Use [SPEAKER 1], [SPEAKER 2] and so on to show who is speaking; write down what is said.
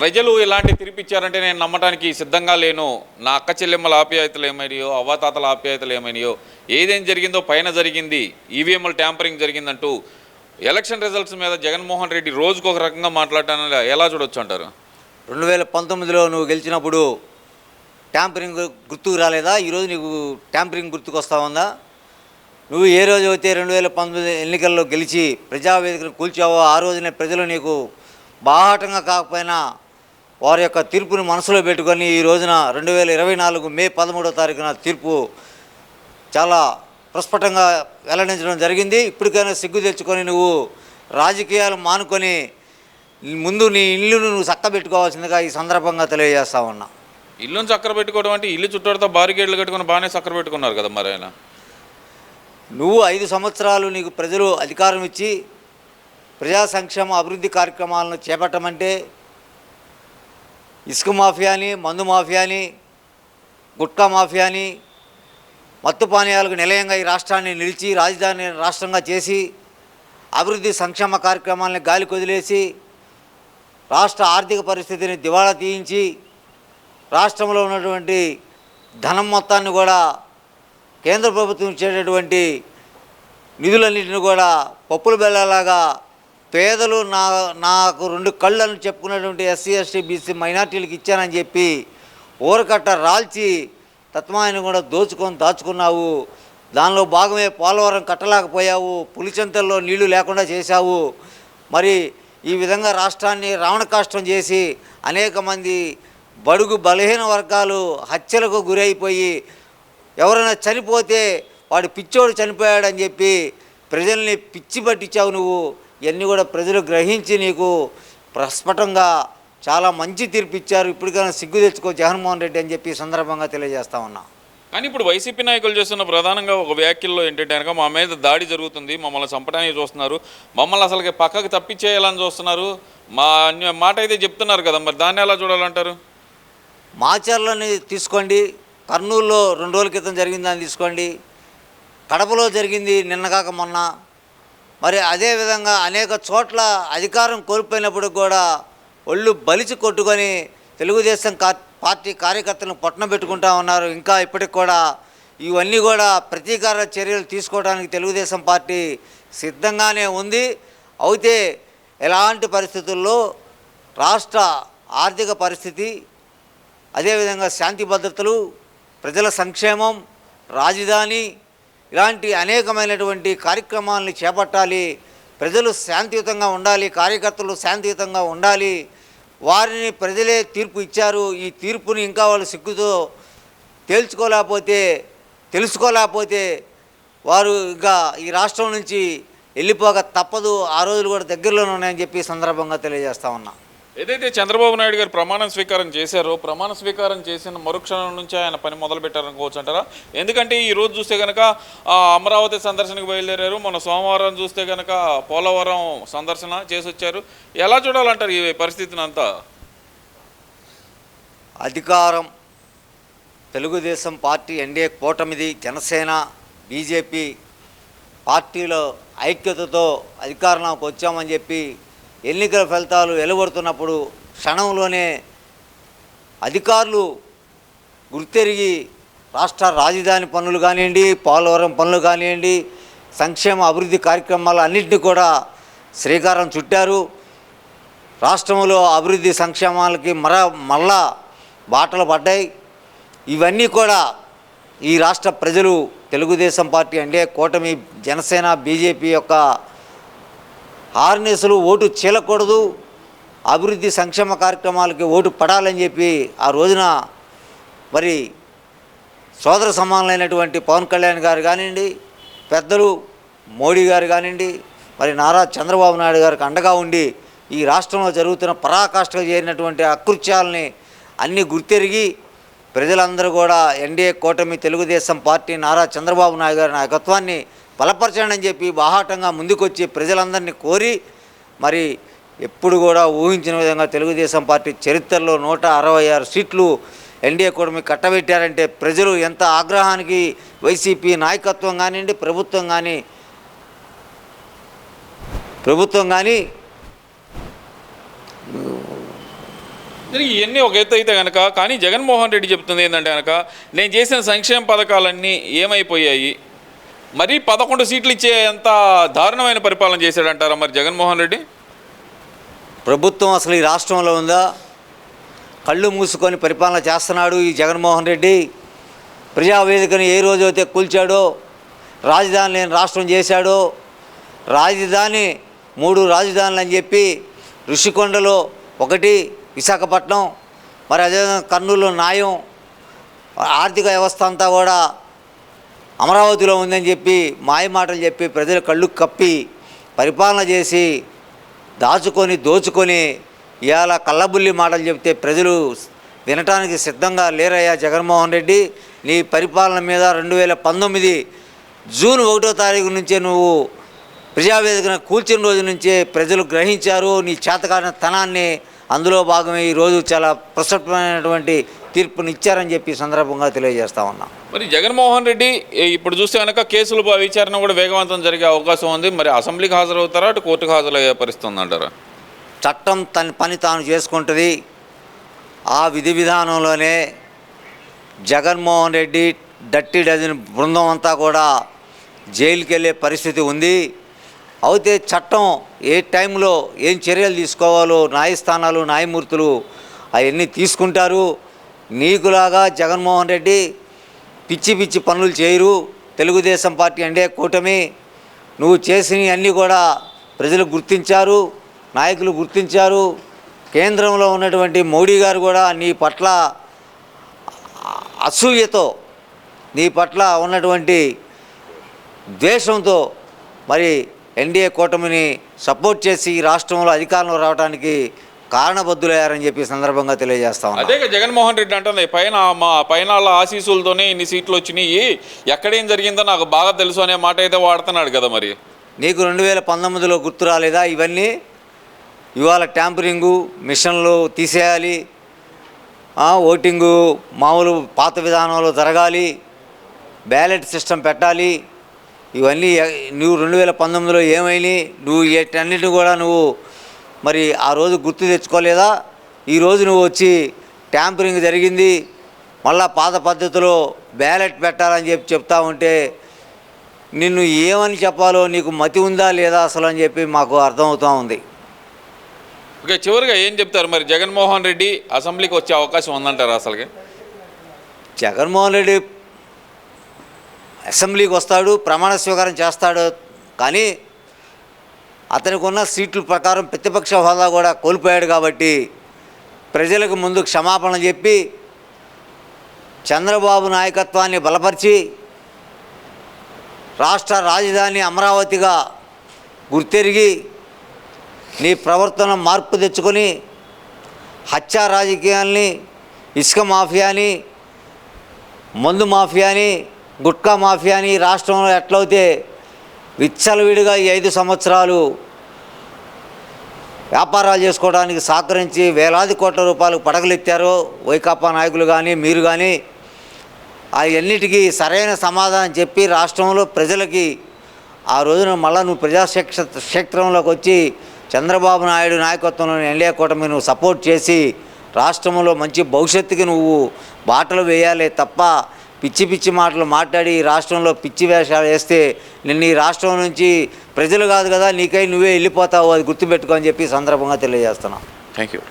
[SPEAKER 1] ప్రజలు ఇలాంటి తిరిపిచ్చారంటే నేను నమ్మటానికి సిద్ధంగా లేను. నా అక్క చెల్లెమ్మల ఆప్యాయతలు ఏమైనాయో అవ్వాతాతల ఆప్యాయతలు ఏమైనాయో ఏదేం జరిగిందో పైన జరిగింది ఈవీఎంల ట్యాంపరింగ్ జరిగిందంటూ ఎలక్షన్ రిజల్ట్స్ మీద జగన్మోహన్ రెడ్డి రోజుకు ఒక రకంగా మాట్లాడటాన్ని ఎలా చూడొచ్చు అంటారు
[SPEAKER 2] రెండు వేల పంతొమ్మిదిలో నువ్వు గెలిచినప్పుడు ట్యాంపరింగ్ గుర్తుకు రాలేదా? ఈరోజు నీకు ట్యాంపరింగ్ గుర్తుకు వస్తా ఉందా? నువ్వు ఏ రోజు అయితే రెండు వేల పంతొమ్మిది ఎన్నికల్లో గెలిచి ప్రజావేదికను కూల్చావో ఆ రోజునే ప్రజలు నీకు బాహాటంగా కాకపోయినా వారి యొక్క తీర్పుని మనసులో పెట్టుకొని ఈ రోజున రెండు వేల ఇరవై నాలుగు మే పదమూడో తారీఖున తీర్పు చాలా ప్రస్ఫుటంగా వెల్లడించడం జరిగింది. ఇప్పటికైనా సిగ్గు తెచ్చుకొని నువ్వు రాజకీయాలు మానుకొని ముందు నీ ఇల్లును నువ్వు చక్కబెట్టుకోవాల్సిందిగా ఈ సందర్భంగా తెలియజేస్తా ఉన్నా.
[SPEAKER 1] ఇల్లుని చక్కర పెట్టుకోవడం అంటే ఇల్లు చుట్టూతో బారికేడ్లు కట్టుకొని బాగానే చక్కర పెట్టుకున్నారు కదా మరి ఆయన?
[SPEAKER 2] నువ్వు ఐదు సంవత్సరాలు నీకు ప్రజలు అధికారం ఇచ్చి ప్రజా సంక్షేమ అభివృద్ధి కార్యక్రమాలను చేపట్టమంటే ఇసుక మాఫియాని మందు మాఫియాని గుట్కా మాఫియాని మత్తు పానీయాలకు నిలయంగా ఈ రాష్ట్రాన్ని నిలిచి రాజధాని రాష్ట్రంగా చేసి అభివృద్ధి సంక్షేమ కార్యక్రమాలని గాలి కొదిలేసి రాష్ట్ర ఆర్థిక పరిస్థితిని దివాళా తీయించి రాష్ట్రంలో ఉన్నటువంటి ధనం మొత్తాన్ని కూడా కేంద్ర ప్రభుత్వం ఇచ్చేటటువంటి నిధులన్నింటిని కూడా పప్పుల బెల్లలాగా పేదలు నా నాకు రెండు కళ్ళని చెప్పుకున్నటువంటి ఎస్సీ ఎస్టీ బీసీ మైనార్టీలకు ఇచ్చానని చెప్పి ఊరకట్ట రాల్చి తత్వాన్ని కూడా దోచుకొని దాచుకున్నావు. దానిలో భాగమే పోలవరం కట్టలేకపోయావు. పులిచెంతల్లో నీళ్ళు లేకుండా చేశావు. మరి ఈ విధంగా రాష్ట్రాన్ని రావణ కాష్టం చేసి అనేక మంది బడుగు బలహీన వర్గాలు హత్యలకు గురైపోయి ఎవరైనా చనిపోతే వాడు పిచ్చోడు చనిపోయాడని చెప్పి ప్రజల్ని పిచ్చి పట్టించావు నువ్వు. ఇవన్నీ కూడా ప్రజలు గ్రహించి నీకు ప్రస్ఫుటంగా చాలా మంచి తీర్పు ఇచ్చారు. ఇప్పటికైనా సిగ్గు తెచ్చుకో జగన్మోహన్ రెడ్డి అని చెప్పి ఈ సందర్భంగా తెలియజేస్తా ఉన్నా.
[SPEAKER 1] కానీ ఇప్పుడు వైసీపీ నాయకులు చేస్తున్న ప్రధానంగా ఒక వ్యాఖ్యల్లో ఏంటంటే కనుక మా మీద దాడి జరుగుతుంది మమ్మల్ని చంపడానికి చూస్తున్నారు మమ్మల్ని అసలుకి పక్కకు తప్పించేయాలని చూస్తున్నారు. మా మాట అయితే చెప్తున్నారు కదా మరి దాన్ని ఎలా చూడాలంటారు?
[SPEAKER 2] మాచర్లని తీసుకోండి కర్నూలులో రెండు రోజుల క్రితం జరిగిందని తీసుకోండి కడపలో జరిగింది నిన్నగాక మొన్న మరి అదేవిధంగా అనేక చోట్ల అధికారం కోల్పోయినప్పుడు కూడా ఒళ్ళు బలిచి కొట్టుకొని తెలుగుదేశం కా- పార్టీ కార్యకర్తలను పట్టణం పెట్టుకుంటా ఉన్నారు. ఇంకా ఇప్పటికి కూడా ఇవన్నీ కూడా ప్రతీకార చర్యలు తీసుకోవడానికి తెలుగుదేశం పార్టీ సిద్ధంగానే ఉంది. అయితే ఎలాంటి పరిస్థితుల్లో రాష్ట్ర ఆర్థిక పరిస్థితి అదేవిధంగా శాంతి భద్రతలు ప్రజల సంక్షేమం రాజధాని ఇలాంటి అనేకమైనటువంటి కార్యక్రమాలను చేపట్టాలి. ప్రజలు శాంతియుతంగా ఉండాలి కార్యకర్తలు శాంతియుతంగా ఉండాలి. వారిని ప్రజలే తీర్పు ఇచ్చారు. ఈ తీర్పుని ఇంకా వాళ్ళు సిగ్గుతో తేల్చుకోలేకపోతే తెలుసుకోలేకపోతే వారు ఇంకా ఈ రాష్ట్రం నుంచి వెళ్ళిపోక తప్పదు. ఆ రోజులు కూడా దగ్గరలోనే ఉన్నాయని చెప్పి సందర్భంగా తెలియజేస్తా ఉన్నా.
[SPEAKER 1] ఏదైతే చంద్రబాబు నాయుడు గారు ప్రమాణ స్వీకారం చేశారో ప్రమాణ స్వీకారం చేసిన మరుక్షణం నుంచి ఆయన పని మొదలు పెట్టారనుకోవచ్చు అంటారా? ఎందుకంటే ఈ రోజు చూస్తే కనుక అమరావతి సందర్శనకు బయలుదేరారు మన సోమవారం చూస్తే కనుక పోలవరం సందర్శన చేసి వచ్చారు ఎలా చూడాలంటారు ఈ పరిస్థితిని అంతా?
[SPEAKER 2] అధికారం తెలుగుదేశం పార్టీ ఎన్డీఏ కూటమిది జనసేన బీజేపీ పార్టీలో ఐక్యతతో అధికారంలోకి వచ్చామని చెప్పి ఎన్నికల ఫలితాలు వెలువడుతున్నప్పుడు క్షణంలోనే అధికారులు గుర్తెరిగి రాష్ట్ర రాజధాని పనులు కానివ్వండి పోలవరం పనులు కానివ్వండి సంక్షేమ అభివృద్ధి కార్యక్రమాలు అన్నింటినీ కూడా శ్రీకారం చుట్టారు. రాష్ట్రంలో అభివృద్ధి సంక్షేమాలకి మర మళ్ళా బాటలు పడ్డాయి. ఇవన్నీ కూడా ఈ రాష్ట్ర ప్రజలు తెలుగుదేశం పార్టీ అంటే కూటమి జనసేన బీజేపీ యొక్క ఆర్నేసులు ఓటు చీలకూడదు. అభివృద్ధి సంక్షేమ కార్యక్రమాలకి ఓటు పడాలని చెప్పి ఆ రోజున మరి సోదర సమానులైనటువంటి పవన్ కళ్యాణ్ గారు కానివ్వండి పెద్దలు మోడీ గారు కానివ్వండి మరి నారా చంద్రబాబు నాయుడు గారికి అండగా ఉండి ఈ రాష్ట్రంలో జరుగుతున్న పరాకాష్ఠగా చేరినటువంటి అకృత్యాలని అన్నీ గుర్తెరిగి ప్రజలందరూ కూడా ఎన్డీఏ కూటమి తెలుగుదేశం పార్టీ నారా చంద్రబాబు నాయుడు గారి నాయకత్వాన్ని బలపరచండి అని చెప్పి బాహాటంగా ముందుకొచ్చి ప్రజలందరినీ కోరి మరి ఎప్పుడు కూడా ఊహించిన విధంగా తెలుగుదేశం పార్టీ చరిత్రలో నూట అరవై ఆరు సీట్లు ఎన్డీఏ కూటమి కట్టబెట్టారంటే ప్రజలు ఎంత ఆగ్రహానికి వైసీపీ నాయకత్వం కానివ్వండి ప్రభుత్వం కానీ ప్రభుత్వం కానీ
[SPEAKER 1] ఇవన్నీ ఒక ఎత్తు అయితే కనుక కానీ జగన్మోహన్ రెడ్డి చెప్తుంది ఏంటంటే కనుక నేను చేసిన సంక్షేమ పథకాలన్నీ ఏమైపోయాయి? మరి పదకొండు సీట్లు ఇచ్చే అంత దారుణమైన పరిపాలన చేశాడంటారా మరి జగన్మోహన్ రెడ్డి?
[SPEAKER 2] ప్రభుత్వం అసలు ఈ రాష్ట్రంలో ఉందా? కళ్ళు మూసుకొని పరిపాలన చేస్తున్నాడు ఈ జగన్మోహన్ రెడ్డి. ప్రజావేదికను ఏ రోజు అయితే కూల్చాడో రాజధాని లేని రాష్ట్రం చేశాడో రాజధాని మూడు రాజధానులు అని చెప్పి ఋషికొండలో ఒకటి విశాఖపట్నం మరి అదేవిధంగా కర్నూలు న్యాయం ఆర్థిక వ్యవస్థ అంతా కూడా అమరావతిలో ఉందని చెప్పి మాయ మాటలు చెప్పి ప్రజల కళ్ళు కప్పి పరిపాలన చేసి దాచుకొని దోచుకొని ఇవాళ కళ్ళబుల్లి మాటలు చెప్తే ప్రజలు వినటానికి సిద్ధంగా లేరయ్యా జగన్మోహన్ రెడ్డి. నీ పరిపాలన మీద రెండు వేల పంతొమ్మిది జూన్ ఒకటో తారీఖు నుంచే నువ్వు ప్రజావేదికన కూల్చిన రోజు నుంచే ప్రజలు గ్రహించారు. నీ చేతకాడిన తనాన్ని అందులో భాగమే ఈరోజు చాలా ప్రసక్తమైనటువంటి తీర్పుని ఇచ్చారని చెప్పి సందర్భంగా తెలియజేస్తా ఉన్నాం.
[SPEAKER 1] మరి జగన్మోహన్ రెడ్డి ఇప్పుడు చూస్తే కనుక కేసులు విచారణ కూడా వేగవంతం జరిగే అవకాశం ఉంది. మరి అసెంబ్లీకి హాజరవుతారా? అటు కోర్టుకు హాజరయ్యే పరిస్థితి ఉందంటారా?
[SPEAKER 2] చట్టం తన పని తాను చేసుకుంటుంది. ఆ విధి విధానంలోనే జగన్మోహన్ రెడ్డి డట్టి డజన్ బృందం అంతా కూడా జైలుకి వెళ్ళే పరిస్థితి ఉంది. అయితే చట్టం ఏ టైంలో ఏం చర్యలు తీసుకోవాలో న్యాయస్థానాలు న్యాయమూర్తులు అవన్నీ తీసుకుంటారు. నీకులాగా జగన్మోహన్ రెడ్డి పిచ్చి పిచ్చి పనులు చేయరు. తెలుగుదేశం పార్టీ అంటే కూటమి. నువ్వు చేసినవి అన్నీ కూడా ప్రజలు గుర్తించారు నాయకులు గుర్తించారు. కేంద్రంలో ఉన్నటువంటి మోడీ గారు కూడా నీ పట్ల అసూయతో నీ పట్ల ఉన్నటువంటి ద్వేషంతో మరి ఎన్డీఏ కూటమిని సపోర్ట్ చేసి ఈ రాష్ట్రంలో అధికారంలో రావడానికి కారణబద్దులయ్యారని చెప్పి సందర్భంగా తెలియజేస్తా ఉన్నాను
[SPEAKER 1] అదే జగన్మోహన్ రెడ్డి అంటుంది పైన మా పైన వాళ్ళ ఆశీస్సులతోనే ఇన్ని సీట్లు వచ్చినాయి ఎక్కడేం జరిగిందో నాకు బాగా తెలుసు అనే మాట అయితే వాడుతున్నాడు కదా మరి.
[SPEAKER 2] నీకు రెండు వేల పంతొమ్మిదిలో గుర్తు రాలేదా? ఇవన్నీ ఇవాళ ట్యాంపరింగు మిషన్లు తీసేయాలి. ఓటింగు మామూలు పాత విధానంలో జరగాలి. బ్యాలెట్ సిస్టమ్ పెట్టాలి. ఇవన్నీ నువ్వు రెండు వేల పంతొమ్మిదిలో ఏమైనాయి? నువ్వు వీటన్నిటిని కూడా నువ్వు మరి ఆ రోజు గుర్తు తెచ్చుకోలేదా? ఈరోజు నువ్వు వచ్చి ట్యాంపరింగ్ జరిగింది మళ్ళా పాత పద్ధతిలో బ్యాలెట్ పెట్టాలని చెప్పి చెప్తా ఉంటే నిన్ను ఏమని చెప్పాలో నీకు మతి ఉందా లేదా అసలు అని చెప్పి మాకు అర్థమవుతూ ఉంది.
[SPEAKER 1] ఓకే చివరిగా ఏం చెప్తారు? మరి జగన్మోహన్ రెడ్డి అసెంబ్లీకి వచ్చే అవకాశం ఉందంటారా అసలుకి?
[SPEAKER 2] జగన్మోహన్ రెడ్డి అసెంబ్లీకి వస్తాడు ప్రమాణ స్వీకారం చేస్తాడు కానీ అతనికి ఉన్న సీట్ల ప్రకారం ప్రతిపక్ష హోదా కూడా కోల్పోయాడు కాబట్టి ప్రజలకు ముందు క్షమాపణ చెప్పి చంద్రబాబు నాయకత్వాన్ని బలపరిచి రాష్ట్ర రాజధాని అమరావతిగా గుర్తెరిగి నీ ప్రవర్తన మార్పు తెచ్చుకొని హత్యా రాజకీయాల్ని ఇసుక మాఫియాని మందు మాఫియాని గుట్కా మాఫియాని రాష్ట్రంలో ఎట్లయితే విచ్చలవిడిగా ఈ ఐదు సంవత్సరాలు వ్యాపారాలు చేసుకోవడానికి సహకరించి వేలాది కోట్ల రూపాయలు పడగలెత్తారో వైకాపా నాయకులు కానీ మీరు కానీ అవన్నిటికీ సరైన సమాధానం చెప్పి రాష్ట్రంలో ప్రజలకి ఆ రోజున మళ్ళా నువ్వు ప్రజాక్షేత్ర క్షేత్రంలోకి వచ్చి చంద్రబాబు నాయుడు నాయకత్వంలోని ఎన్డీఏ కూటమి నువ్వు సపోర్ట్ చేసి రాష్ట్రంలో మంచి భవిష్యత్తుకి నువ్వు బాటలు వేయాలి తప్ప పిచ్చి పిచ్చి మాటలు మాట్లాడి ఈ రాష్ట్రంలో పిచ్చి వేషాలు వేస్తే నిన్ను ఈ రాష్ట్రం నుంచి ప్రజలు కాదు కదా నీకై నువ్వే వెళ్ళిపోతావు అది గుర్తుపెట్టుకో అని చెప్పి సందర్భంగా తెలియజేస్తున్నాం.
[SPEAKER 1] Thank you